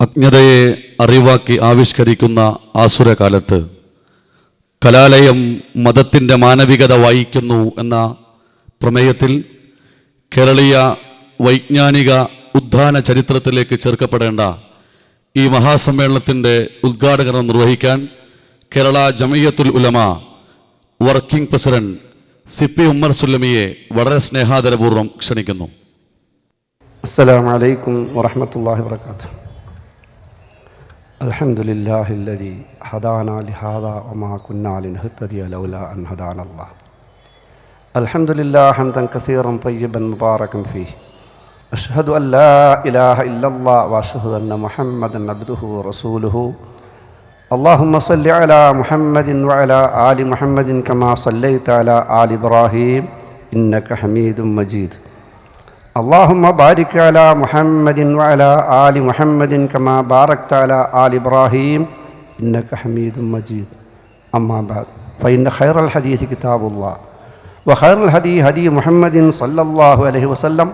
അജ്ഞതയെ അറിവാക്കി ആവിഷ്കരിക്കുന്ന ആസുരകാലത്ത് കലാലയം മതത്തിന്റെ മാനവികത വായിക്കുന്നു എന്ന പ്രമേയത്തിൽ കേരളീയ വൈജ്ഞാനിക ഉദ്ധാന ചരിത്രത്തിലേക്ക് ചേർക്കപ്പെടേണ്ട ഈ മഹാസമ്മേളനത്തിന്റെ ഉദ്ഘാടകനം നിർവഹിക്കാൻ Kerala Jamiyyathul Ulama working president C P Ummer സുല്ലമിയെ വളരെ സ്നേഹാദരപൂർവം ക്ഷണിക്കുന്നു. അസ്സലാമലൈക്കും വാഹമത്തല്ലാഹി വാത്തു الحمد لله الذي هدانا لهذا وما كنا لنهتدي لولا أن هدانا الله الحمد لله حمدا كثيرا طيبا مباركا فيه أشهد أن لا إله إلا الله وأشهد أن محمدا عبده ورسوله اللهم صل على محمد وعلى آل محمد كما صليت على آل إبراهيم إنك حميد مجيد اللهم بارك على محمد وعلى آل محمد كما باركت على آل إبراهيم إنك حميد مجيد أما بعد فإن خير الحديث كتاب الله وخير الهدي هدي محمد صلى الله عليه وسلم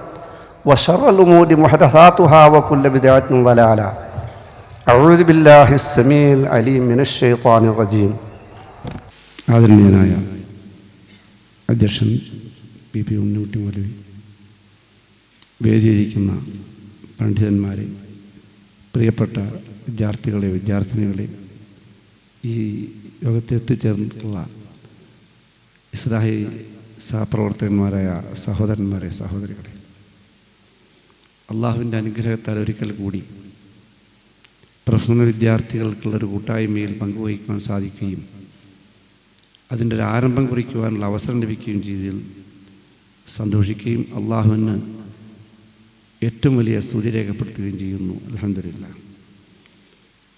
وشر الأمور محدثاتها وكل بدعة ضلالة أعوذ بالله السميع العليم من الشيطان الرجيم ആദരണീയനായ അധ്യക്ഷൻ പി പി ഉണ്ണിക്കുട്ടി മൗലവി വേദിയിരിക്കുന്ന പണ്ഡിതന്മാരെ പ്രിയപ്പെട്ട വിദ്യാർത്ഥികളെ വിദ്യാർത്ഥിനികളെ ഈ യോഗത്തിൽ എത്തിച്ചേർന്നിട്ടുള്ള ഇസ്രാഹി സഹപ്രവർത്തകന്മാരായ സഹോദരന്മാരെ സഹോദരികളെ അള്ളാഹുവിന്റെ അനുഗ്രഹത്താൽ ഒരിക്കൽ കൂടി പ്രൊഫഷണൽ വിദ്യാർത്ഥികൾക്കുള്ളൊരു കൂട്ടായ്മയിൽ പങ്കുവഹിക്കുവാൻ സാധിക്കുകയും അതിന്റെ ഒരു ആരംഭം കുറിക്കുവാനുള്ള അവസരം ലഭിക്കുകയും ചെയ്തതിൽ സന്തോഷിക്കുകയും അള്ളാഹുവിന് ഏറ്റവും വലിയ സ്തുതി രേഖപ്പെടുത്തുകയും ചെയ്യുന്നു. അലഹമില്ല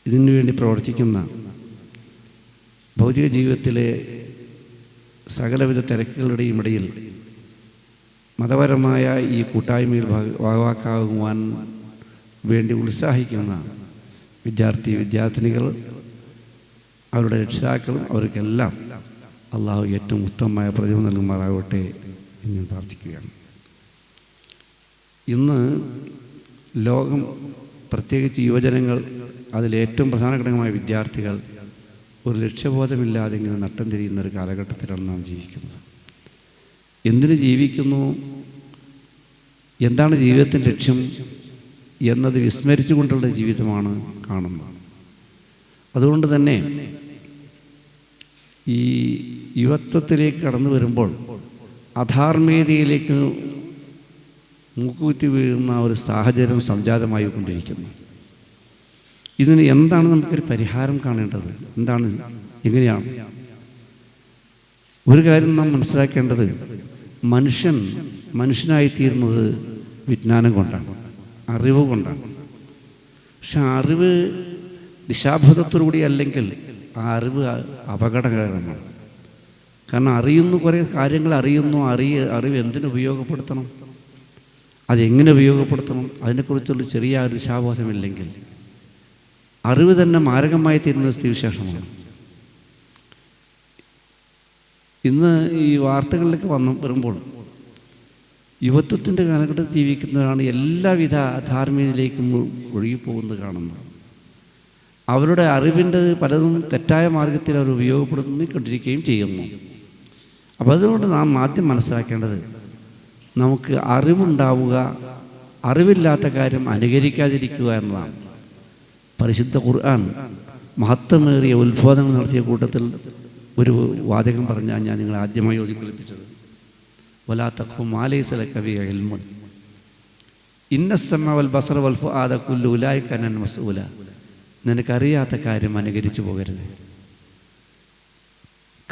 ഇതിനു വേണ്ടി പ്രവർത്തിക്കുന്ന ഭൗതിക ജീവിതത്തിലെ സകലവിധ തിരക്കുകളുടെയും ഇടയിൽ മതപരമായ ഈ കൂട്ടായ്മയിൽ ഭാഗ- ഭാഗവാക്കാകുവാൻ വേണ്ടി ഉത്സാഹിക്കുന്ന വിദ്യാർത്ഥി വിദ്യാർത്ഥിനികൾ അവരുടെ രക്ഷിതാക്കളും അവർക്കെല്ലാം അള്ളാഹു ഏറ്റവും ഉത്തമമായ പ്രതിഭ നൽകുമാറാവട്ടെ എന്ന് പ്രാർത്ഥിക്കുകയാണ്. ഇന്ന് ലോകം പ്രത്യേകിച്ച് യുവജനങ്ങൾ അതിലേറ്റവും പ്രധാന ഘടകമായ വിദ്യാർത്ഥികൾ ഒരു ലക്ഷ്യബോധമില്ലാതെ ഇങ്ങനെ നട്ടം തിരിയുന്ന ഒരു കാലഘട്ടത്തിലാണ് നാം ജീവിക്കുന്നത്. എന്തിനു ജീവിക്കുന്നു? എന്താണ് ജീവിതത്തിന്റെ ലക്ഷ്യം എന്നത് വിസ്മരിച്ചുകൊണ്ടുള്ള ജീവിതമാണ് കാണുന്നത്. അതുകൊണ്ട് തന്നെ ഈ യുവത്വത്തിലേക്ക് കടന്നു വരുമ്പോൾ അധാർമികതയിലേക്ക് മൂക്കുകുത്തി വീഴുന്ന ഒരു സാഹചര്യം സംജാതമായി കൊണ്ടിരിക്കുന്നു ഇതിന് എന്താണ് നമുക്കൊരു പരിഹാരം കാണേണ്ടത്? എന്താണ്? എങ്ങനെയാണ്? ഒരു കാര്യം നാം മനസ്സിലാക്കേണ്ടത് മനുഷ്യൻ മനുഷ്യനായിത്തീരുന്നത് വിജ്ഞാനം കൊണ്ടാണ് അറിവ് കൊണ്ടാണ്. പക്ഷെ അറിവ് ദിശാബോധത്തോടുകൂടി അല്ലെങ്കിൽ ആ അറിവ് അപകടകരമാണ്. കാരണം അറിയുന്നു കുറേ കാര്യങ്ങൾ അറിയുന്നു അറിയ അറിവ് എന്തിനു ഉപയോഗപ്പെടുത്തണം? അതെങ്ങനെ ഉപയോഗപ്പെടുത്തണം? അതിനെക്കുറിച്ചുള്ള ചെറിയ ഒരു ശാബോധമില്ലെങ്കിൽ. അറിവ് തന്നെ മാരകമായി തീരുന്ന സ്ഥിതിവിശേഷമാണ്. ഇന്ന് ഈ വാർത്തകളിലേക്ക് വന്നു വരുമ്പോൾ യുവത്വത്തിന്റെ കാലഘട്ടത്തിൽ ജീവിക്കുന്നവരാണ് എല്ലാവിധ ധാർമ്മികതയിലേക്കും ഒഴുകിപ്പോകുന്നത് കാണുന്നത്. അവരുടെ അറിവിന്റെ പലതും തെറ്റായ മാർഗത്തിൽ അവർ ഉപയോഗപ്പെടുത്തിക്കൊണ്ടിരിക്കുകയും ചെയ്യുന്നു. അപ്പോൾ അതുകൊണ്ട് നാം ആദ്യം മനസ്സിലാക്കേണ്ടത് നമുക്ക് അറിവുണ്ടാവുക അറിവില്ലാത്ത കാര്യം അനുകരിക്കാതിരിക്കുക എന്നതാണ്. പരിശുദ്ധ ഖുർആൻ മഹത്വമേറിയ ഉത്ബോധനം നടത്തിയ കൂട്ടത്തിൽ ഒരു വാചകം പറഞ്ഞാൽ ഞാൻ നിങ്ങളെ ആദ്യമായി ഒതുക്കിളിപ്പിച്ചത് വലാത്തഖു മാലൈസല കവി എൽമുൻ ഇന്നസമ്മ വൽ ബസർ വൽ ഫുആദ കുല്ലു ഉലായി കനൻ മസൂല നിനക്കറിയാത്ത കാര്യം അനുകരിച്ചു പോകരുത്.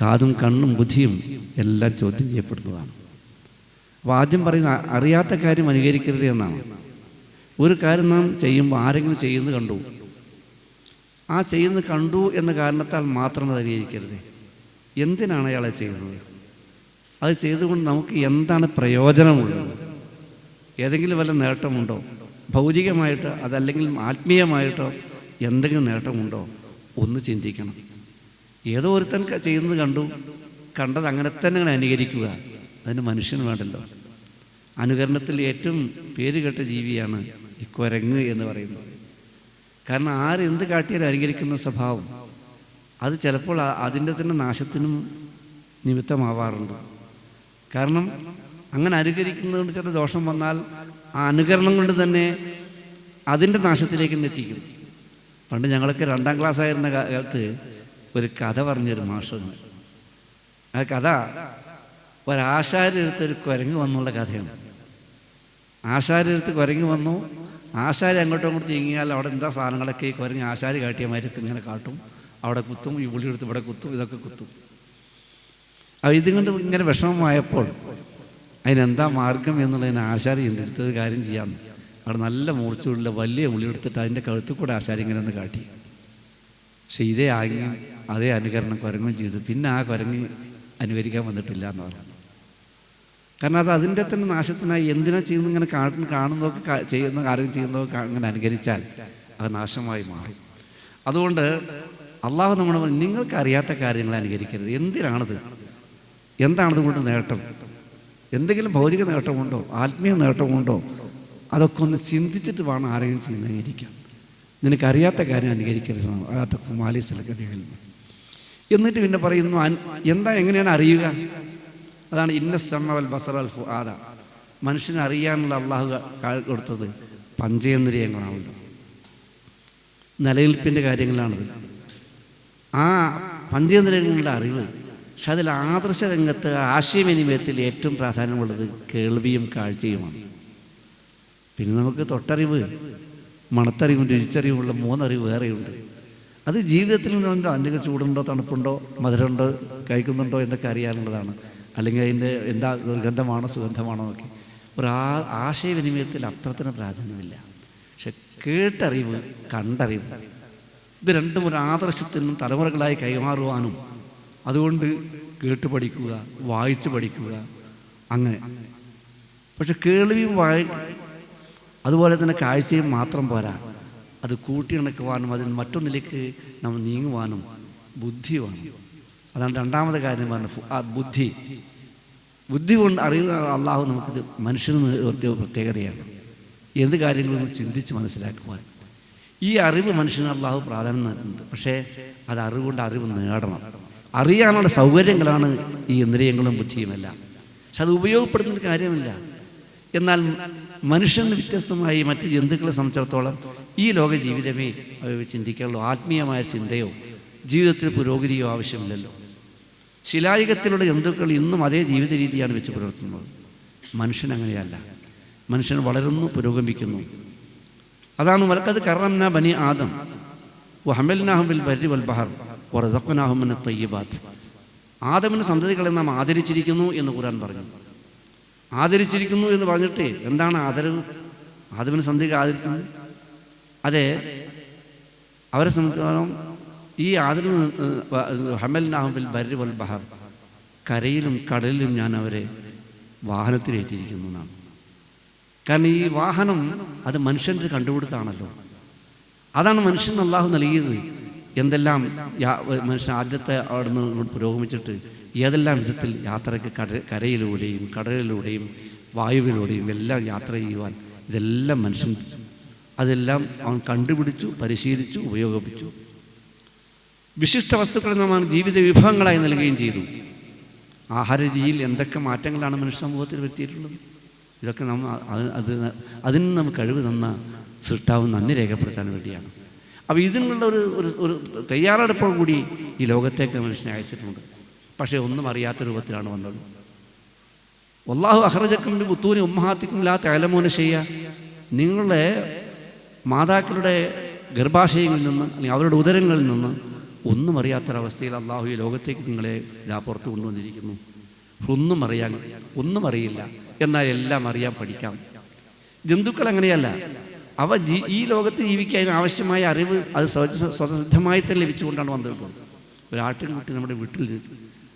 കാതും കണ്ണും ബുദ്ധിയും എല്ലാം ചോദ്യം ചെയ്യപ്പെടുന്നതാണ്. ആദ്യം പറയുന്ന അറിയാത്ത കാര്യം അനുകരിക്കരുത് എന്നാണ്. ഒരു കാര്യം നാം ചെയ്യുമ്പോൾ ആരെങ്കിലും ചെയ്യുന്നത് കണ്ടു. ആ ചെയ്യുന്നത് കണ്ടു എന്ന കാരണത്താൽ മാത്രം അത് അനുകരിക്കരുത്. എന്തിനാണ് അയാളെ ചെയ്യുന്നത്? അത് ചെയ്തുകൊണ്ട് നമുക്ക് എന്താണ് പ്രയോജനമുള്ളത്? ഏതെങ്കിലും വല്ല നേട്ടമുണ്ടോ? ഭൗതികമായിട്ടോ അതല്ലെങ്കിൽ ആത്മീയമായിട്ടോ എന്തെങ്കിലും നേട്ടമുണ്ടോ? ഒന്ന് ചിന്തിക്കണം. ഏതോ ഒരുത്തൻ ചെയ്യുന്നത് കണ്ടു. കണ്ടത് അങ്ങനെ തന്നെ അനുകരിക്കുക. അതിന് മനുഷ്യന് വേണ്ടല്ലോ. അനുകരണത്തിൽ ഏറ്റവും പേരുകെട്ട കേട്ട ജീവിയാണ് ഈ കുരങ്ങ് എന്ന് പറയുന്നത്. കാരണം ആരെന്ത് കാട്ടിയാലും അനുകരിക്കുന്ന സ്വഭാവം. അത് ചിലപ്പോൾ അതിന്റെ തന്നെ നാശത്തിനും നിമിത്തമാവാറുണ്ട്. കാരണം അങ്ങനെ അനുകരിക്കുന്നത് കൊണ്ട് ചില ദോഷം വന്നാൽ ആ അനുകരണം കൊണ്ട് തന്നെ അതിന്റെ നാശത്തിലേക്ക് തന്നെ എത്തിക്കും പണ്ട് ഞങ്ങളൊക്കെ രണ്ടാം ക്ലാസ് ആയിരുന്ന കാലത്ത് ഒരു കഥ പറഞ്ഞൊരു മാഷുണ്ട് ആ കഥ ഒരാശാര്യടുത്ത് ഒരു കുരങ്ങ് വന്നുള്ള കഥയാണ്. ആശാര്യടുത്ത് കുരങ്ങ് വന്നു. ആശാരി അങ്ങോട്ടും അങ്ങോട്ട് നീങ്ങിയാൽ അവിടെ എന്താ സാധനങ്ങളൊക്കെ? ഈ കുരങ്ങ് ആശാരി കാട്ടിയമാരൊക്കെ ഇങ്ങനെ കാട്ടും. അവിടെ കുത്തും ഈ ഉള്ളി എടുത്ത് ഇവിടെ കുത്തും ഇതൊക്കെ കുത്തും. അപ്പോൾ ഇത് കൊണ്ട് ഇങ്ങനെ വിഷമമായപ്പോൾ അതിനെന്താ മാർഗം എന്നുള്ളതിന് ആശാരി ചിന്തിച്ചിട്ട് ഒരു കാര്യം ചെയ്യാമെന്ന്. അവിടെ നല്ല മൂർച്ചയുള്ള വലിയ ഉള്ളി എടുത്തിട്ട് അതിന്റെ കഴുത്തിൽ കൂടെ ആശാരി ഇങ്ങനെ ഒന്ന് കാട്ടി. പക്ഷെ ഇതേ ആംഗ്യം അതേ അനുകരണം കുരങ്ങും ചെയ്തു. പിന്നെ ആ കുരങ്ങ് അനുകരിക്കാൻ വന്നിട്ടില്ല എന്ന് പറഞ്ഞു. കാരണം അത് അതിന്റെ തന്നെ നാശത്തിനായി എന്തിനാ ചെയ്യുന്ന ഇങ്ങനെ കാണുന്ന കാണുന്നതൊക്കെ ചെയ്യുന്ന കാര്യം ചെയ്യുന്നതൊക്കെ അങ്ങനെ അനുകരിച്ചാൽ അത് നാശമായി മാറും. അതുകൊണ്ട് അള്ളാഹു നമ്മൾ നിങ്ങൾക്കറിയാത്ത കാര്യങ്ങൾ അനുകരിക്കരുത്. എന്തിനാണത്? എന്താണത് കൊണ്ട് നേട്ടം? എന്തെങ്കിലും ഭൗതിക നേട്ടമുണ്ടോ? ആത്മീയ നേട്ടമുണ്ടോ? അതൊക്കെ ഒന്ന് ചിന്തിച്ചിട്ട് വേണം ആരെങ്കിലും ചെയ്യുന്ന അനുകരിക്കാൻ. നിനക്കറിയാത്ത കാര്യം അനുകരിക്കരുത്. അതാത്ത കുമാലി എന്നിട്ട് പിന്നെ പറയുന്നു എന്താ എങ്ങനെയാണ് അറിയുക? അതാണ് ഇന്ന സമ്മവൽ ബസർ അൽ ഫുആദ മനുഷ്യനെ അറിയാനുള്ള അള്ളാഹു കൊടുത്തത് പഞ്ചേന്ദ്രിയങ്ങളാണല്ലോ. നിലനിൽപ്പിന്റെ കാര്യങ്ങളാണത്. ആ പഞ്ചേന്ദ്രിയങ്ങളുടെ അറിവ് പക്ഷെ അതിൽ ആദർശ രംഗത്ത് ആശയവിനിമയത്തിൽ ഏറ്റവും പ്രാധാന്യമുള്ളത് കേൾവിയും കാഴ്ചയുമാണ്. പിന്നെ നമുക്ക് തൊട്ടറിവ് മണത്തറിവും രുചിച്ചറിവുമുള്ള മൂന്നറിവ് വേറെയുണ്ട്. അത് ജീവിതത്തിൽ നിന്ന് അല്ലെങ്കിൽ ചൂടുണ്ടോ? തണുപ്പുണ്ടോ? മധുരമുണ്ടോ? കഴിക്കുന്നുണ്ടോ? എന്നൊക്കെ അറിയാനുള്ളതാണ്. അല്ലെങ്കിൽ അതിന്റെ എന്താ ദുർഗന്ധമാണോ സുഗന്ധമാണോ എന്നൊക്കെ. ഒരു ആ ആശയവിനിമയത്തിൽ അത്രത്തിന് പ്രാധാന്യമില്ല. പക്ഷെ കേട്ടറിവ് കണ്ടറിവ് ഇത് രണ്ടും ഒരു ആദർശത്തിനും തലമുറകളായി കൈമാറുവാനും അതുകൊണ്ട് കേട്ട് പഠിക്കുക വായിച്ച് പഠിക്കുക അങ്ങനെ. പക്ഷെ കേൾവിയും വായി അതുപോലെ തന്നെ കാഴ്ചയും മാത്രം പോരാ. അത് കൂട്ടിയിണക്കുവാനും അതിൽ മറ്റൊന്നിലേക്ക് നമ്മൾ നീങ്ങുവാനും ബുദ്ധി അതാണ് രണ്ടാമത്തെ കാര്യം പറഞ്ഞു ആ ബുദ്ധി. ബുദ്ധി കൊണ്ട് അറിയുന്ന അള്ളാഹു നമുക്കിത് മനുഷ്യന് നിർത്തിയ പ്രത്യേകതയാണ്. എന്ത് കാര്യങ്ങളും ചിന്തിച്ച് മനസ്സിലാക്കുവാൻ. ഈ അറിവ് മനുഷ്യന് അള്ളാഹു പ്രാധാന്യം നൽകുന്നുണ്ട്. പക്ഷേ അത് അറിവുകൊണ്ട് അറിവ് നേടണം. അറിയാനുള്ള സൗകര്യങ്ങളാണ് ഈ ഇന്ദ്രിയങ്ങളും ബുദ്ധിയുമെല്ലാം പക്ഷെ അത് ഉപയോഗപ്പെടുത്തുന്ന കാര്യമില്ല. എന്നാൽ മനുഷ്യന് വ്യത്യസ്തമായി മറ്റ് ജന്തുക്കളെ സംബന്ധിച്ചിടത്തോളം ഈ ലോക ജീവിതമേ ചിന്തിക്കാനുള്ളൂ ആത്മീയമായ ചിന്തയോ ജീവിതത്തിൽ പുരോഗതിയോ ആവശ്യമില്ലല്ലോ. ശിലായുഗത്തിലുള്ള ജന്തുക്കൾ ഇന്നും അതേ ജീവിത രീതിയാണ് വെച്ച് പുലർത്തുന്നത്. മനുഷ്യൻ അങ്ങനെയല്ല. മനുഷ്യൻ വളരുന്നു പുരോഗമിക്കുന്നു. അതാണ് വലക്കത് കറംന ബനി ആദം. വഹമൽനാഹുബിൽ ബരി വൽ ബഹർ വറസഖനാഹുമിന് തയ്യബാത്ത് ആദമിന് സന്തതികളെ നാം ആദരിച്ചിരിക്കുന്നു എന്ന് ഖുരാൻ പറഞ്ഞു. ആദരിച്ചിരിക്കുന്നു എന്ന് പറഞ്ഞിട്ട് എന്താണ് ആദരവ്? ആദമിന് സന്ധികൾ ആദരിക്കുന്നത് അതെ അവരെ സംബന്ധിച്ചിടത്തോളം ഈ ആദരവ് ഹമൽനാഹുബിൽ ബരി വൽ ബഹർ. കരയിലും കടലിലും ഞാൻ അവരെ വാഹനത്തിലേറ്റിരിക്കുന്നു എന്നാണ്. കാരണം ഈ വാഹനം അത് മനുഷ്യന്റെ കണ്ടുപിടുത്താണല്ലോ അതാണ് മനുഷ്യൻ അള്ളാഹു നൽകിയത്. എന്തെല്ലാം മനുഷ്യൻ ആദ്യത്തെ അവിടെ നിന്ന് ഇങ്ങോട്ട് പുരോഗമിച്ചിട്ട് ഏതെല്ലാം വിധത്തിൽ യാത്രയ്ക്ക് കട കരയിലൂടെയും കടലിലൂടെയും വായുവിലൂടെയും എല്ലാം യാത്ര ചെയ്യുവാൻ ഇതെല്ലാം മനുഷ്യൻ അതെല്ലാം അവൻ കണ്ടുപിടിച്ചു പരിശീലിച്ചു ഉപയോഗിച്ചു വിശിഷ്ട വസ്തുക്കളെ നമ്മൾ ജീവിത വിഭവങ്ങളായി നൽകുകയും ചെയ്തു. ആഹാര രീതിയിൽ എന്തൊക്കെ മാറ്റങ്ങളാണ് മനുഷ്യ സമൂഹത്തിൽ വരുത്തിയിട്ടുള്ളത്? ഇതൊക്കെ നമ്മൾ അത് അത് അതിന് നമുക്ക് കഴിവ് തന്ന സൃഷ്ടാവ് നന്ദി രേഖപ്പെടുത്താൻ വേണ്ടിയാണ്. അപ്പോൾ ഇതിനുള്ള ഒരു ഒരു തയ്യാറെടുപ്പോൾ കൂടി ഈ ലോകത്തേക്ക് മനുഷ്യനെ അയച്ചിട്ടുണ്ട്. പക്ഷേ ഒന്നും അറിയാത്ത രൂപത്തിലാണ് വന്നത്. വല്ലാഹു അഹ്റജക്കും ബുത്തൂനി ഉമ്മഹാത്തിക്കും ലാ തേലമോന ചെയ്യുക നിങ്ങളുടെ മാതാക്കളുടെ ഗർഭാശയങ്ങളിൽ നിന്ന് അല്ലെങ്കിൽ അവരുടെ ഉദരങ്ങളിൽ നിന്ന് ഒന്നും അറിയാത്തൊരവസ്ഥയിൽ അള്ളാഹു ഈ ലോകത്തേക്ക് നിങ്ങളെ ഇതാ പുറത്ത് കൊണ്ടുവന്നിരിക്കുന്നു. ഒന്നും അറിയാൻ ഒന്നും അറിയില്ല. എന്നാൽ എല്ലാം അറിയാൻ പഠിക്കാം. ജന്തുക്കൾ അങ്ങനെയല്ല. അവ ജീ ഈ ലോകത്ത് ജീവിക്കാൻ ആവശ്യമായ അറിവ് അത് സ്വ- സ്വതസിദ്ധമായി തന്നെ ലഭിച്ചുകൊണ്ടാണ് വന്നിട്ടുള്ളത് ഒരു ആട്ടിൻകുട്ടി നമ്മുടെ വീട്ടിൽ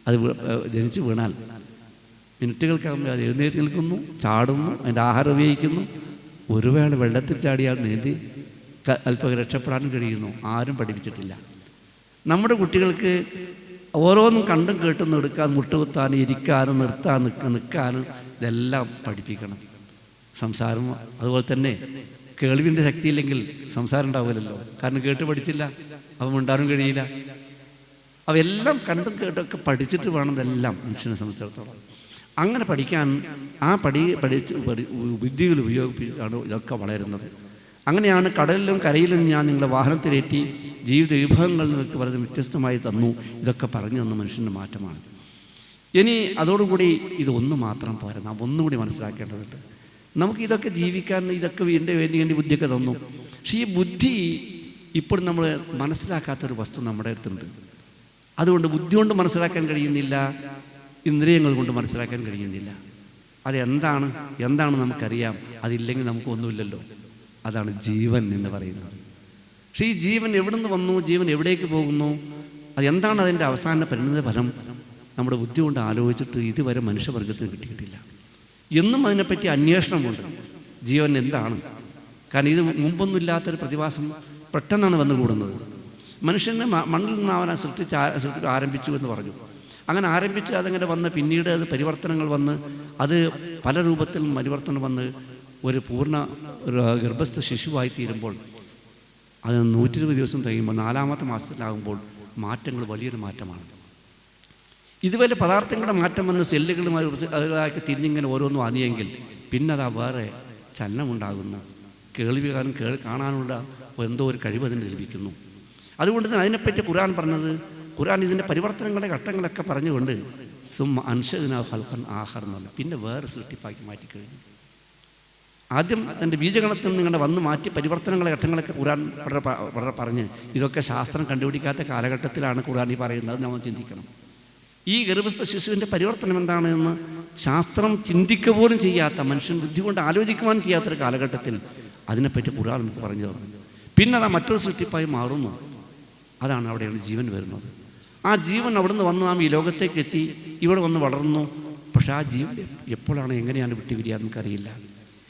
അത് ജനിച്ച് വീണാൽ മിനിറ്റുകൾക്കകം അത് എഴുന്നേറ്റ് നിൽക്കുന്നു ചാടുന്നു അതിന്റെ ആഹാരം ഉപയോഗിക്കുന്നു. ഒരു വേള വെള്ളത്തിൽ ചാടിയാൽ നീന്തി അല്പം രക്ഷപ്പെടാനും കഴിയുന്നു. ആരും പഠിപ്പിച്ചിട്ടില്ല. നമ്മുടെ കുട്ടികൾക്ക് ഓരോന്നും കണ്ടും കേട്ടും എടുക്കാൻ മുട്ടുകുത്താനും ഇരിക്കാനും നിർത്താൻ നിൽക്ക നിൽക്കാനും ഇതെല്ലാം പഠിപ്പിക്കണം. സംസാരം അതുപോലെ തന്നെ കേൾവിന്റെ ശക്തിയില്ലെങ്കിൽ സംസാരം ഉണ്ടാവില്ലല്ലോ. കാരണം കേട്ട് പഠിച്ചില്ല അപ്പം ഉണ്ടാകാനും കഴിയില്ല. അവയെല്ലാം കണ്ടും കേട്ടൊക്കെ പഠിച്ചിട്ട് വേണം ഇതെല്ലാം മനുഷ്യനെ സംബന്ധിച്ചിടത്തോളം. അങ്ങനെ പഠിക്കാൻ ആ പഠി പഠിച്ച് പഠി ബുദ്ധികൾ ഉപയോഗിച്ചാണ് ഇതൊക്കെ വളരുന്നത്. അങ്ങനെയാണ് കടലിലും കരയിലും ഞാൻ നിങ്ങളെ വാഹനത്തിലേറ്റി ജീവിത വിഭവങ്ങൾ നിങ്ങൾക്ക് വളരെ വ്യത്യസ്തമായി തന്നു. ഇതൊക്കെ പറഞ്ഞു തന്ന മനുഷ്യന്റെ മാറ്റമാണ്. ഇനി അതോടുകൂടി ഇതൊന്നു മാത്രം പോരാ. നാം ഒന്നുകൂടി മനസ്സിലാക്കേണ്ടതുണ്ട്. നമുക്ക് ഇതൊക്കെ ജീവിക്കാൻ ഇതൊക്കെ എന്റെ വേണ്ടി വേണ്ടി ബുദ്ധിയൊക്കെ തന്നു. പക്ഷേ ഈ ബുദ്ധി ഇപ്പോൾ നമ്മൾ മനസ്സിലാക്കാത്തൊരു വസ്തു നമ്മുടെ അടുത്തുണ്ട്. അതുകൊണ്ട് ബുദ്ധി കൊണ്ട് മനസ്സിലാക്കാൻ കഴിയുന്നില്ല ഇന്ദ്രിയങ്ങൾ കൊണ്ട് മനസ്സിലാക്കാൻ കഴിയുന്നില്ല. അതെന്താണ് എന്താണ് നമുക്കറിയാം. അതില്ലെങ്കിൽ നമുക്കൊന്നുമില്ലല്ലോ. അതാണ് ജീവൻ എന്ന് പറയുന്നത്. പക്ഷേ ഈ ജീവൻ എവിടെ നിന്ന് വന്നു? ജീവൻ എവിടേക്ക് പോകുന്നു? അത് എന്താണ് അതിന്റെ അവസാന പരിണിത ഫലം? നമ്മുടെ ബുദ്ധി കൊണ്ട് ആലോചിച്ചിട്ട് ഇതുവരെ മനുഷ്യവർഗത്തിന് കിട്ടിയിട്ടില്ല. എന്നും അതിനെപ്പറ്റി അന്വേഷണമുണ്ട്. ജീവൻ എന്താണ്? കാരണം ഇത് മുമ്പൊന്നുമില്ലാത്തൊരു പ്രതിഭാസം പെട്ടെന്നാണ് വന്നു കൂടുന്നത്. മനുഷ്യനെ മണ്ണിൽ നിന്ന് അവനെ സൃഷ്ടിച്ച് സൃഷ്ടി ആരംഭിച്ചു എന്ന് പറഞ്ഞു. അങ്ങനെ ആരംഭിച്ച് അതങ്ങനെ വന്ന് പിന്നീട് അത് പരിവർത്തനങ്ങൾ വന്ന് അത് പല രൂപത്തിൽ പരിവർത്തനം വന്ന് ഒരു പൂർണ ഒരു ഗർഭസ്ഥ ശിശുവായി തീരുമ്പോൾ അത് നൂറ്റി ഇരുപത് ദിവസം കഴിയുമ്പോൾ നാലാമത്തെ മാസത്തിലാകുമ്പോൾ മാറ്റങ്ങൾ വലിയൊരു മാറ്റമാണ്. ഇതുവരെ പദാർത്ഥങ്ങളുടെ മാറ്റം വന്ന് സെല്ലുകളുമായി അതുകളാക്കി തിരിഞ്ഞിങ്ങനെ ഓരോന്നും ആദിയെങ്കിൽ പിന്നെ അതാ വേറെ ചലനമുണ്ടാകുന്ന കേൾവികാരം കേൾ കാണാനുള്ള എന്തോ ഒരു കഴിവ് അതിന് ലഭിക്കുന്നു. അതുകൊണ്ട് തന്നെ അതിനെപ്പറ്റി ഖുർആൻ പറഞ്ഞത് ഖുർആൻ ഇതിന്റെ പരിവർത്തനങ്ങളുടെ ഘട്ടങ്ങളൊക്കെ പറഞ്ഞുകൊണ്ട് സും അൻഷദിന ഹൽഖൻ ആഹർ എന്നല്ല പിന്നെ വേറെ സൃഷ്ടിപ്പാക്കി മാറ്റിക്കഴിഞ്ഞു. ആദ്യം അതിന്റെ ബീജഗണത്തിൽ നിങ്ങളുടെ വന്ന് മാറ്റി പരിവർത്തനങ്ങളെ ഘട്ടങ്ങളൊക്കെ ഖുർആൻ വളരെ വളരെ പറഞ്ഞ് ഇതൊക്കെ ശാസ്ത്രം കണ്ടുപിടിക്കാത്ത കാലഘട്ടത്തിലാണ് ഖുർആൻ ഈ പറയുന്നത് നമ്മൾ ചിന്തിക്കണം. ഈ ഗർഭസ്ഥ ശിശുവിന്റെ പരിവർത്തനം എന്താണ് എന്ന് ശാസ്ത്രം ചിന്തിക്ക പോലും ചെയ്യാത്ത മനുഷ്യൻ ബുദ്ധി കൊണ്ട് ആലോചിക്കുവാൻ ചെയ്യാത്തൊരു കാലഘട്ടത്തിൽ അതിനെപ്പറ്റി ഖുർആൻ നമുക്ക് പറഞ്ഞു തന്നു. പിന്നെ അത് മറ്റൊരു സൃഷ്ടിപ്പായി മാറുന്നു. അതാണ് അവിടെയാണ് ജീവൻ വരുന്നത്. ആ ജീവൻ അവിടുന്ന് വന്ന് നാം ഈ ലോകത്തേക്ക് എത്തി ഇവിടെ വന്ന് വളർന്നു. പക്ഷെ ആ ജീവൻ എപ്പോഴാണ് എങ്ങനെയാണ് വിട്ടുപിരിയുക നമുക്കറിയില്ല.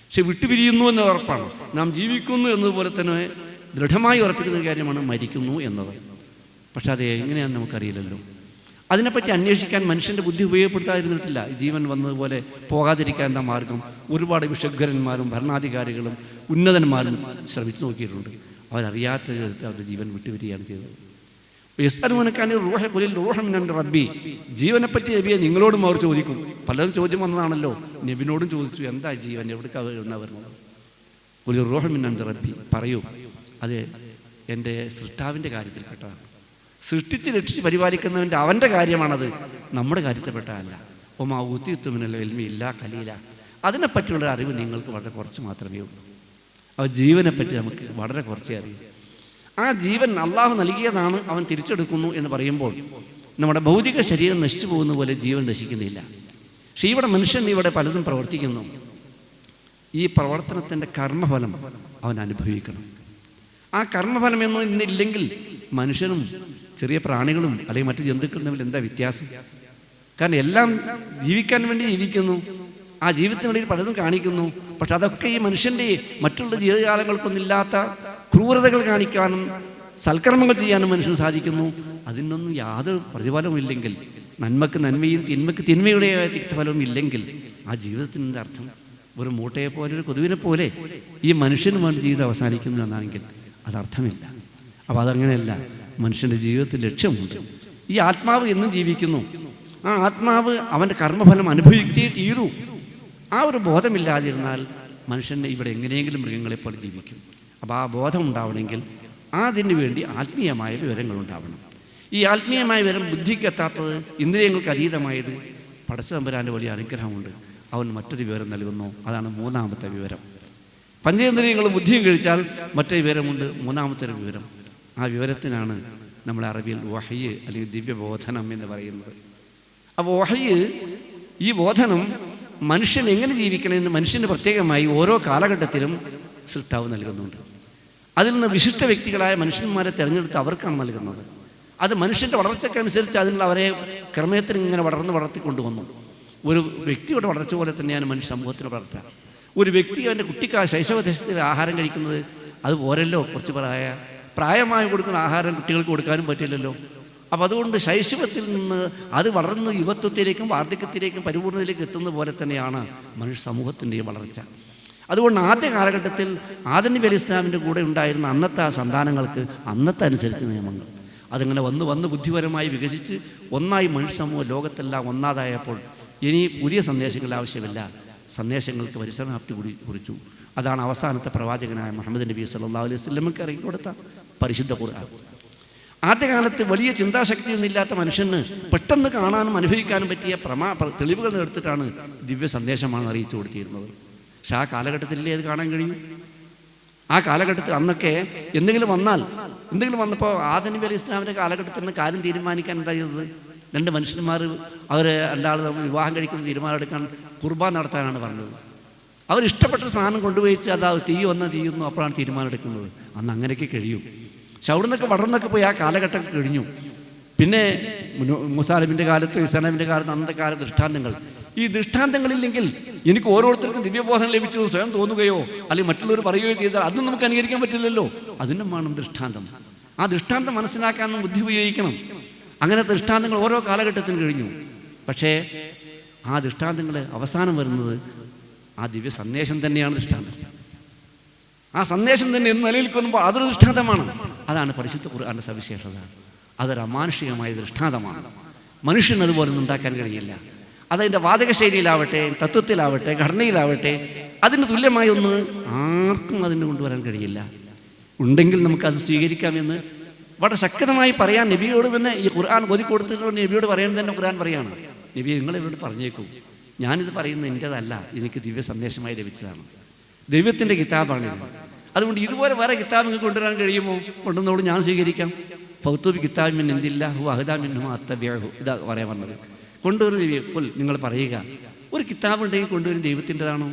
പക്ഷെ വിട്ടുപിരിയുന്നു എന്ന ഉറപ്പാണ്. നാം ജീവിക്കുന്നു എന്നതുപോലെ തന്നെ ദൃഢമായി ഉറപ്പിക്കുന്ന കാര്യമാണ് മരിക്കുന്നു എന്നത്. പക്ഷെ അത് എങ്ങനെയാണെന്ന് നമുക്കറിയില്ലല്ലോ. അതിനെപ്പറ്റി അന്വേഷിക്കാൻ മനുഷ്യന്റെ ബുദ്ധി ഉപയോഗപ്പെടുത്താതിരുന്നിട്ടില്ല. ജീവൻ വന്നതുപോലെ പോകാതിരിക്കാൻ എന്താ മാർഗം? ഒരുപാട് വിഷഗ്രന്മാരും ഭരണാധികാരികളും ഉന്നതന്മാരും ശ്രമിച്ചു നോക്കിയിട്ടുണ്ട്. അവരറിയാത്ത അവരുടെ ജീവൻ വിട്ടുപിരിയാണ് ചെയ്തത്. റബ്ബി. ജീവനെപ്പറ്റി നബിയെ നിങ്ങളോടും അവർ ചോദിക്കും. പലരും ചോദ്യം വന്നതാണല്ലോ. നബിനോടും ചോദിച്ചു എന്താ ജീവൻ? എവിടെ വരുന്ന വരുന്നത്? ഒരു റൂഹമിനെ റബ്ബി പറയൂ. അത് എന്റെ സൃഷ്ടാവിന്റെ കാര്യത്തിൽ പെട്ടതാണ്. സൃഷ്ടിച്ച് രക്ഷിച്ച് പരിപാലിക്കുന്നവന്റെ അവന്റെ കാര്യമാണത്. നമ്മുടെ കാര്യത്തിൽപ്പെട്ടതല്ല ഒമാ ഉത്തിത്വമിനല്ല എൽമി ഇല്ല കലീല അതിനെപ്പറ്റിയുള്ള അറിവ് നിങ്ങൾക്ക് വളരെ കുറച്ച് മാത്രമേ ഉള്ളൂ. അപ്പോൾ ജീവനെപ്പറ്റി നമുക്ക് വളരെ കുറച്ചേ അറിയൂ. ആ ജീവൻ അള്ളാഹു നൽകിയതാണ് അവൻ തിരിച്ചെടുക്കുന്നു എന്ന് പറയുമ്പോൾ നമ്മുടെ ഭൗതിക ശരീരം നശിച്ചു പോകുന്ന പോലെ ജീവൻ നശിക്കുന്നില്ല. പക്ഷേ ഇവിടെ മനുഷ്യൻ ഇവിടെ പലതും പ്രവർത്തിക്കുന്നു. ഈ പ്രവർത്തനത്തിന്റെ കർമ്മഫലം അവൻ അനുഭവിക്കണം. ആ കർമ്മഫലം എന്നും ഇന്നില്ലെങ്കിൽ മനുഷ്യനും ചെറിയ പ്രാണികളും അല്ലെങ്കിൽ മറ്റു ജന്തുക്കളും തമ്മിൽ എന്താ വ്യത്യാസം? കാരണം എല്ലാം ജീവിക്കാൻ വേണ്ടി ജീവിക്കുന്നു. ആ ജീവിതത്തിന് വേണ്ടി പലതും കാണിക്കുന്നു. പക്ഷെ അതൊക്കെ ഈ മനുഷ്യന്റെ മറ്റുള്ള ജീവജാലങ്ങൾക്കൊന്നും ഇല്ലാത്ത ക്രൂരതകൾ കാണിക്കാനും സൽക്കർമ്മങ്ങൾ ചെയ്യാനും മനുഷ്യന് സാധിക്കുന്നു. അതിനൊന്നും യാതൊരു പ്രതിഫലവും ഇല്ലെങ്കിൽ നന്മക്ക് നന്മയും തിന്മക്ക് തിന്മയുടെ തിക്തഫലവും ഇല്ലെങ്കിൽ ആ ജീവിതത്തിന് എന്താ അർത്ഥം? ഒരു മൂട്ടയെ പോലെ ഒരു കൊതുവിനെ പോലെ ഈ മനുഷ്യന് വേണ്ടി ജീവിതം അവസാനിക്കുന്നു എന്നാണെങ്കിൽ അതർത്ഥമില്ല. അപ്പോൾ അതങ്ങനെയല്ല. മനുഷ്യന്റെ ജീവിതത്തിൽ ലക്ഷ്യമുണ്ട്. ഈ ആത്മാവ് എന്നും ജീവിക്കുന്നു. ആ ആത്മാവ് അവന്റെ കർമ്മഫലം അനുഭവിച്ചേ തീരൂ. ആ ഒരു ബോധമില്ലാതിരുന്നാൽ മനുഷ്യനെ ഇവിടെ എങ്ങനെയെങ്കിലും മൃഗങ്ങളെപ്പോലെ ജീവിക്കും. അപ്പോൾ ആ ബോധം ഉണ്ടാവണമെങ്കിൽ അതിനു വേണ്ടി ആത്മീയമായ വിവരങ്ങൾ ഉണ്ടാവണം ഈ ആത്മീയമായ വിവരം ബുദ്ധിക്ക് എത്താത്തത് ഇന്ദ്രിയങ്ങൾക്ക് അതീതമായത് പടച്ചതമ്പരാന്റെ വലിയ അനുഗ്രഹമുണ്ട്. അവൻ മറ്റൊരു വിവരം നൽകുന്നു. അതാണ് മൂന്നാമത്തെ വിവരം. പഞ്ചേന്ദ്രിയങ്ങളും ബുദ്ധിയും കഴിച്ചാൽ മറ്റൊരു വിവരമുണ്ട്. മൂന്നാമത്തെ ഒരു വിവരം. ആ വിവരത്തിനാണ് നമ്മൾ അറബിയിൽ വഹയ്യ് അല്ലെങ്കിൽ ദിവ്യബോധനം എന്ന് പറയുന്നത്. അപ്പോൾ വഹയ്യ് ഈ ബോധനം മനുഷ്യൻ എങ്ങനെ ജീവിക്കണമെന്ന് മനുഷ്യന് പ്രത്യേകമായി ഓരോ കാലഘട്ടത്തിലും സൃഷ്ടാവ് നൽകുന്നുണ്ട്. അതിൽ നിന്ന് വിശിഷ്ട വ്യക്തികളായ മനുഷ്യന്മാരെ തിരഞ്ഞെടുത്ത് അവർക്കാണ് നൽകുന്നത്. അത് മനുഷ്യന്റെ വളർച്ചയ്ക്കനുസരിച്ച് അതിനുള്ള അവരെ ക്രമേത്തിന് ഇങ്ങനെ വളർന്ന് വളർത്തിക്കൊണ്ടുവന്നു. ഒരു വ്യക്തിയുടെ വളർച്ച പോലെ തന്നെയാണ് മനുഷ്യ സമൂഹത്തിന്റെ വളർച്ച. ഒരു വ്യക്തി അവന്റെ കുട്ടിക്കാല ശൈശവദേശത്തിൽ ആഹാരം കഴിക്കുന്നത് അത് പോരല്ലോ? കുറച്ച് പ്രായ പ്രായമായി കൊടുക്കുന്ന ആഹാരം കുട്ടികൾക്ക് കൊടുക്കാനും പറ്റില്ലല്ലോ? അപ്പം അതുകൊണ്ട് ശൈശവത്തിൽ നിന്ന് അത് വളർന്ന് യുവത്വത്തിലേക്കും വാർദ്ധക്യത്തിലേക്കും പരിപൂർണതയിലേക്ക് എത്തുന്ന പോലെ തന്നെയാണ് മനുഷ്യ സമൂഹത്തിന്റെ വളർച്ച. അതുകൊണ്ട് ആദ്യ കാലഘട്ടത്തിൽ ആദം നബി അലി ഇസ്ലാമിന്റെ കൂടെ ഉണ്ടായിരുന്ന അന്നത്തെ ആ സന്താനങ്ങൾക്ക് അന്നത്തെ അനുസരിച്ച് നിയമങ്ങൾ. അതിങ്ങനെ വന്ന് വന്ന് ബുദ്ധിപരമായി വികസിച്ച് ഒന്നായി മനുഷ്യ സമൂഹം ലോകത്തെല്ലാം ഒന്നാതായപ്പോൾ ഇനി പുതിയ സന്ദേശങ്ങൾ ആവശ്യമില്ല. സന്ദേശങ്ങൾക്ക് പരിസമാപ്തി കൂടി കുറിച്ചു. അതാണ് അവസാനത്തെ പ്രവാചകനായ മുഹമ്മദ് നബി സല്ലാ അലൈഹി സ്വലമക്ക് ഇറങ്ങി കൊടുത്ത പരിശുദ്ധ ഖുർആൻ. ആദ്യകാലത്ത് വലിയ ചിന്താശക്തിയൊന്നുമില്ലാത്ത മനുഷ്യന് പെട്ടെന്ന് കാണാനും അനുഭവിക്കാനും പറ്റിയ പ്രമാ തെളിവുകൾ എടുത്തിട്ടാണ് ദിവ്യ സന്ദേശമാണ് അറിയിച്ചു കൊടുത്തിരുന്നത്. പക്ഷെ ആ കാലഘട്ടത്തിലേ അത് കാണാൻ കഴിയും ആ കാലഘട്ടത്തിൽ അന്നൊക്കെ എന്തെങ്കിലും വന്നാൽ എന്തെങ്കിലും വന്നപ്പോൾ ആദനബി അലി ഇസ്ലാമിന്റെ കാലഘട്ടത്തിൽ നിന്ന് കാര്യം തീരുമാനിക്കാൻ എന്താ ചെയ്തത്? രണ്ട് മനുഷ്യന്മാർ അവർ രണ്ടാൾ വിവാഹം കഴിക്കുന്ന തീരുമാനമെടുക്കാൻ കുർബാൻ നടത്താനാണ് പറഞ്ഞത്. അവർ ഇഷ്ടപ്പെട്ട സാധനം കൊണ്ടുപോയിച്ച് അത് തീ വന്ന തീയുന്നു അപ്പോഴാണ് തീരുമാനമെടുക്കുന്നത് അന്ന് അങ്ങനെയൊക്കെ കഴിയും. പക്ഷെ അവിടെ നിന്നൊക്കെ വളർന്നൊക്കെ പോയി ആ കാലഘട്ടം കഴിഞ്ഞു. പിന്നെ മുസാലിമിന്റെ കാലത്ത് ഇസ്ലാമിന്റെ കാലത്ത് അന്നത്തെ കാല ദൃഷ്ടാന്തങ്ങൾ. ഈ ദൃഷ്ടാന്തങ്ങളില്ലെങ്കിൽ എനിക്ക് ഓരോരുത്തർക്കും ദിവ്യബോധം ലഭിച്ചു എന്ന് സ്വയം തോന്നുകയോ അല്ലെങ്കിൽ മറ്റുള്ളവർ പറയുകയോ ചെയ്താൽ അതും നമുക്ക് അനുകരിക്കാൻ പറ്റില്ലല്ലോ. അതിനും വേണം ദൃഷ്ടാന്തം. ആ ദൃഷ്ടാന്തം മനസ്സിലാക്കാൻ ബുദ്ധി ഉപയോഗിക്കണം. അങ്ങനെ ദൃഷ്ടാന്തങ്ങൾ ഓരോ കാലഘട്ടത്തിന് കഴിഞ്ഞു. പക്ഷേ ആ ദൃഷ്ടാന്തങ്ങൾ അവസാനം വരുന്നത് ആ ദിവ്യ സന്ദേശം തന്നെയാണ് ദൃഷ്ടാന്തം. ആ സന്ദേശം തന്നെ എന്ന് നിലനിൽക്കുമ്പോൾ അതൊരു ദൃഷ്ടാന്തമാണ്. അതാണ് പരിശുദ്ധ ഖുർആാന്റെ സവിശേഷത. അതൊരു അമാനുഷികമായ ദൃഷ്ടാന്തമാണ്. മനുഷ്യൻ അതുപോലെ ഉണ്ടാക്കാൻ കഴിയില്ല. അതതിന്റെ വാചകശൈലിയിലാവട്ടെ തത്വത്തിലാവട്ടെ ഘടനയിലാവട്ടെ അതിന് തുല്യമായ ഒന്ന് ആർക്കും അതിന് കൊണ്ടുവരാൻ കഴിയില്ല. ഉണ്ടെങ്കിൽ നമുക്കത് സ്വീകരിക്കാമെന്ന് വളരെ ശക്തമായി പറയാൻ നബിയോട് തന്നെ ഈ ഖുർആൻ ഓതി കൊടുത്തിട്ടുണ്ട്. നബിയോട് പറയാൻ തന്നെ ഖുർആൻ പറയാണ്. നബി നിങ്ങൾ ഇവരോട് പറഞ്ഞേക്കും ഞാനിത് പറയുന്നത് എന്റെതല്ല എനിക്ക് ദിവ്യ സന്ദേശമായി ലഭിച്ചതാണ്. ദൈവത്തിന്റെ കിതാബാണ് അതുകൊണ്ട് ഇതുപോലെ വേറെ കിതാബ് നിങ്ങൾക്ക് കൊണ്ടുവരാൻ കഴിയുമോ? കൊണ്ടുവന്നോട് ഞാൻ സ്വീകരിക്കാം. ഫൗത്തൂബി കിതാബിൻ എന്തില്ല ഹു അഹദാമിൻ അത്തബ്യാഹു ഇതാ പറയാൻ വന്നത്. കൊണ്ടുവരും നബി കൊൽ നിങ്ങൾ പറയുക. ഒരു കിതാബ് ഉണ്ടെങ്കിൽ കൊണ്ടുവരും ദൈവത്തിന്റെതാണോ?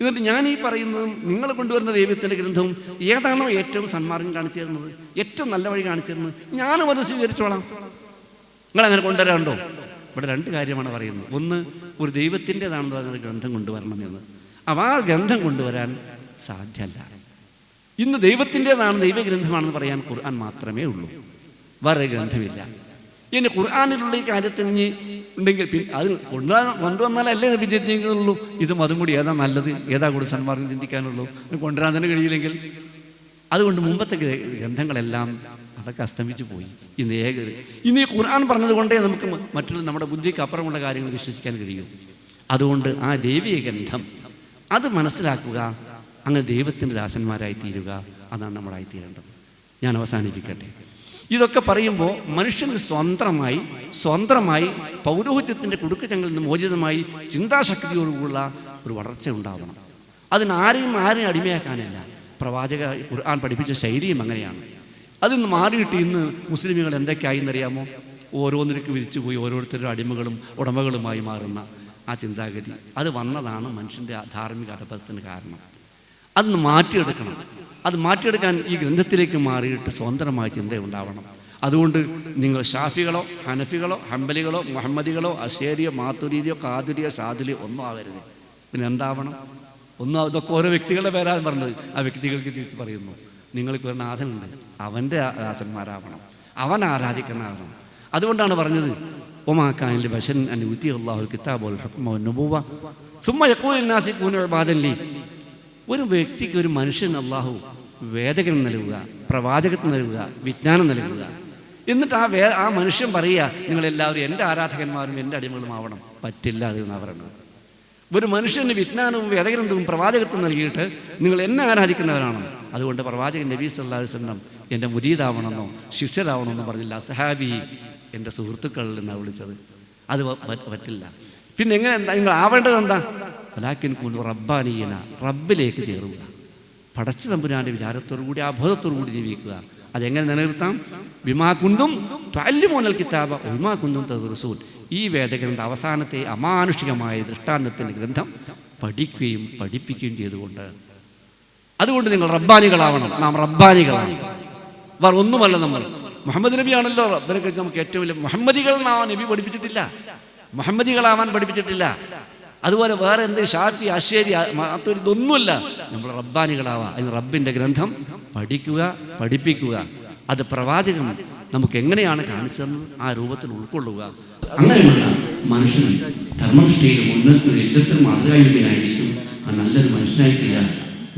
എന്നിട്ട് ഞാൻ ഈ പറയുന്നതും നിങ്ങൾ കൊണ്ടുവരുന്ന ദൈവത്തിന്റെ ഗ്രന്ഥവും ഏതാണോ ഏറ്റവും സന്മാർഗം കാണിച്ചു തരുന്നത്? ഏറ്റവും നല്ല വഴി കാണിച്ചു തരുന്നത്? ഞാനും അത് സ്വീകരിച്ചോളാം. നിങ്ങൾ അങ്ങനെ കൊണ്ടുവരാണ്ടോ ഇവിടെ രണ്ട് കാര്യമാണ് പറയുന്നത്. ഒന്ന് ഒരു ദൈവത്തിന്റെതാണെന്ന് പറയുന്ന ഗ്രന്ഥം കൊണ്ടുവരണം എന്ന്. അപ്പം ആ ഗ്രന്ഥം കൊണ്ടുവരാൻ സാധ്യമല്ല. ഇന്ന് ദൈവത്തിന്റെതാണ് ദൈവഗ്രന്ഥമാണെന്ന് പറയാൻ ഖുർആൻ മാത്രമേ ഉള്ളൂ. വേറെ ഗ്രന്ഥമില്ല. ഇനി ഖുർആാനിലുള്ള ഈ കാര്യത്തിന് ഇനി ഉണ്ടെങ്കിൽ പിന്നെ അത് കൊണ്ടുവരാൻ കൊണ്ടുവന്നാലല്ലേ നബി ചിന്തിക്കുന്നുള്ളൂ. ഇതും അതും കൂടി ഏതാ നല്ലത്? ഏതാ കൂടി സന്മാർഗം ചിന്തിക്കാനുള്ളൂ? കൊണ്ടുവരാൻ തന്നെ കഴിയില്ലെങ്കിൽ? അതുകൊണ്ട് മുമ്പത്തെ ഗ്രന്ഥങ്ങളെല്ലാം അതൊക്കെ അസ്തമിച്ചു പോയി. ഇന്ന് ഏക ഇന്ന് ഈ ഖുർആൻ പറഞ്ഞത് കൊണ്ടേ നമുക്ക് മറ്റുള്ള നമ്മുടെ ബുദ്ധിക്ക് അപ്പുറമുള്ള കാര്യങ്ങൾ വിശ്വസിക്കാൻ കഴിയും. അതുകൊണ്ട് ആ ദൈവീയ ഗ്രന്ഥം അത് മനസ്സിലാക്കുക. അങ്ങനെ ദൈവത്തിന്റെ ദാസന്മാരായി തീരുക അതാണ് നമ്മളായി തീരേണ്ടത് ഞാൻ അവസാനിപ്പിക്കട്ടെ. ഇതൊക്കെ പറയുമ്പോൾ മനുഷ്യന് സ്വന്തമായി സ്വന്തമായി പൗരോഹിത്യത്തിന്റെ കുടുക്കച്ചങ്ങളിൽ നിന്ന് മോചിതമായി ചിന്താശക്തിയോടുകൂടുള്ള ഒരു വളർച്ച ഉണ്ടാവണം. അതിന് ആരെയും അടിമയാക്കാനല്ല. പ്രവാചക ഖുർആൻ പഠിപ്പിച്ച ശൈലിയും അങ്ങനെയാണ്. അതിൽ നിന്ന് മാറിയിട്ട് ഇന്ന് മുസ്ലിമുകൾ എന്തൊക്കെയായി എന്നറിയാമോ ഓരോന്നിലേക്ക് വിരിച്ചു പോയി ഓരോരുത്തരുടെ അടിമകളും ഉടമകളുമായി മാറുന്ന ആ ചിന്താഗതി. അത് വന്നതാണ് മനുഷ്യന്റെ ധാർമ്മിക അധപത്തിന് കാരണം. അതൊന്ന് മാറ്റിയെടുക്കണം. അത് മാറ്റിയെടുക്കാൻ ഈ ഗ്രന്ഥത്തിലേക്ക് മാറിയിട്ട് സ്വതന്ത്രമായ ചിന്ത ഉണ്ടാവണം. അതുകൊണ്ട് നിങ്ങൾ ഷാഫികളോ ഹനഫികളോ ഹംബലികളോ മുഹമ്മദികളോ അശേരിയോ മാത്തുരീതിയോ കാതുരിയോ സാദുലിയോ ഒന്നും ആവരുത്. പിന്നെ എന്താവണം? ഒന്നും അതൊക്കെ ഓരോ വ്യക്തികളുടെ പേരാണ് പറഞ്ഞത്. ആ വ്യക്തികൾക്ക് തിരിച്ച് പറയുന്നു. നിങ്ങൾക്ക് ഒരു നാഥനുണ്ട്. അവന്റെ ദാസന്മാരാവണം. അവൻ ആരാധിക്കുന്നതാവണം അതുകൊണ്ടാണ് പറഞ്ഞത് ഒമാക്കാനിൽ ബഷൻ അനുത്തി അള്ളാഹു കിതാബുൽ ഹക്കുമോ നുബുവ സുമ്മ യഖൂലു നാസി കൂനു ഇബാദല്ലി. ഒരു വ്യക്തിക്ക് ഒരു മനുഷ്യൻ അള്ളാഹു വേദകൻ നൽകുക പ്രവാചകത്വം നൽകുക വിജ്ഞാനം നൽകുക. എന്നിട്ട് ആ വേ ആ മനുഷ്യൻ പറയുക നിങ്ങളെല്ലാവരും എന്റെ ആരാധകന്മാരും എന്റെ അടിമകളും ആവണം. പറ്റില്ല അത് എന്നാണ് പറയുന്നത് ഒരു മനുഷ്യന് വിജ്ഞാനവും വേദഗ്രന്ഥവും പ്രവാചകത്വം നൽകിയിട്ട് നിങ്ങൾ എന്നെ ആരാധിക്കുന്നവരാണോ. അതുകൊണ്ട് പ്രവാചകൻ നബീ സല്ലാ സ്വലം എന്റെ മുരീദാവണമെന്നോ ശിഷ്യരാവണമെന്നോ പറഞ്ഞില്ല. സഹാബി എന്റെ സുഹൃത്തുക്കളിൽ നിന്നാണ് വിളിച്ചത്. അത് പറ്റില്ല. പിന്നെ എങ്ങനെ നിങ്ങൾ ആവേണ്ടത് എന്താ? വലാക്കിൻ റബ്ബാനീയന. റബ്ബിലേക്ക് ചേരുക പടച്ച തമ്പുരാന്റെ വിചാരത്തോടു കൂടി ആ ബോധത്തോടു കൂടി ജീവിക്കുക. അതെങ്ങനെ നിലനിർത്താം? വിമാ കുന്തും താല്യമോനൽ കിതാബ വിമാ കുന്തും തദുറസൂൽ ഈ വേദഗ്രന്ഥ അവസാനത്തെ അമാനുഷികമായ ദൃഷ്ടാന്തത്തിന്റെ ഗ്രന്ഥം പഠിക്കുകയും പഠിപ്പിക്കുകയും ചെയ്തുകൊണ്ട്. അതുകൊണ്ട് നിങ്ങൾ റബ്ബാനികളാവണം. നാം റബ്ബാനികളാണ്. വേറെ ഒന്നുമല്ല നമ്മൾ. മുഹമ്മദ് നബിയാണല്ലോ റബ്ബിനെ കുറിച്ച് നമുക്ക് ഏറ്റവും വലിയ മുഹമ്മദികൾ നബി പഠിപ്പിച്ചിട്ടില്ല. മുഹമ്മദികളാവാൻ പഠിപ്പിച്ചിട്ടില്ല. അതുപോലെ വേറെ എന്ത് ഷാഫി അശ്ശേരി മാത്തൂരി ഇതൊന്നുമല്ല. നമ്മൾ റബ്ബാനികളാവാം. അതിന് റബ്ബിന്റെ ഗ്രന്ഥം പഠിക്കുക പഠിപ്പിക്കുക. അത് പ്രവാചകം നമുക്ക് എങ്ങനെയാണ് കാണിച്ചതെന്ന് ആ രൂപത്തിൽ ഉൾക്കൊള്ളുക. അങ്ങനെയുള്ള മനുഷ്യൻ ധർമ്മനിഷ്ഠയിൽ മുന്നിൽ എല്ലാത്തിനും മാതൃകായുക്തനായിരിക്കും ആ നല്ല നല്ലൊരു മനുഷ്യനായിട്ടില്ല.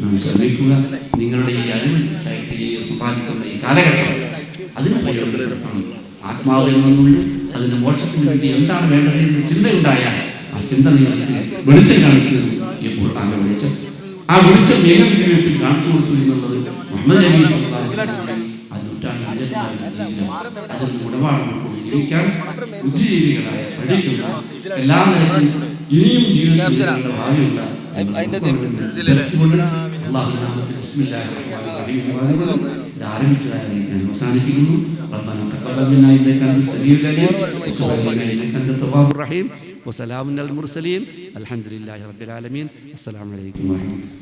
നാം ശ്രമിക്കുക. നിങ്ങളുടെ ഈ അറിവ് സാഹിത്യം സമ്പാദിക്കുന്ന ഈ കാലഘട്ടം അതിന് പ്രയോജനപ്പെടുത്തണം ആത്മാവിൽ നിന്നുകൊണ്ട് അതിന് മോക്ഷത്തിന് വേണ്ടി എന്താണ് വേണ്ടത് എന്ന് ചിന്തയുണ്ടായാൽ ചിന്ത നിങ്ങൾക്ക് വെളിച്ചം കാണിച്ചു തരും എപ്പോൾ താങ്കൾ വെളിച്ചം ആ വെളിച്ചം എങ്ങനെ ജീവിതത്തിൽ കാണിച്ചു കൊടുത്തു എന്നുള്ളത് മുഹമ്മദ് അവസാനിപ്പിക്കുന്നു. وسلام على المرسلين الحمد لله رب العالمين. السلام عليكم ورحمة الله.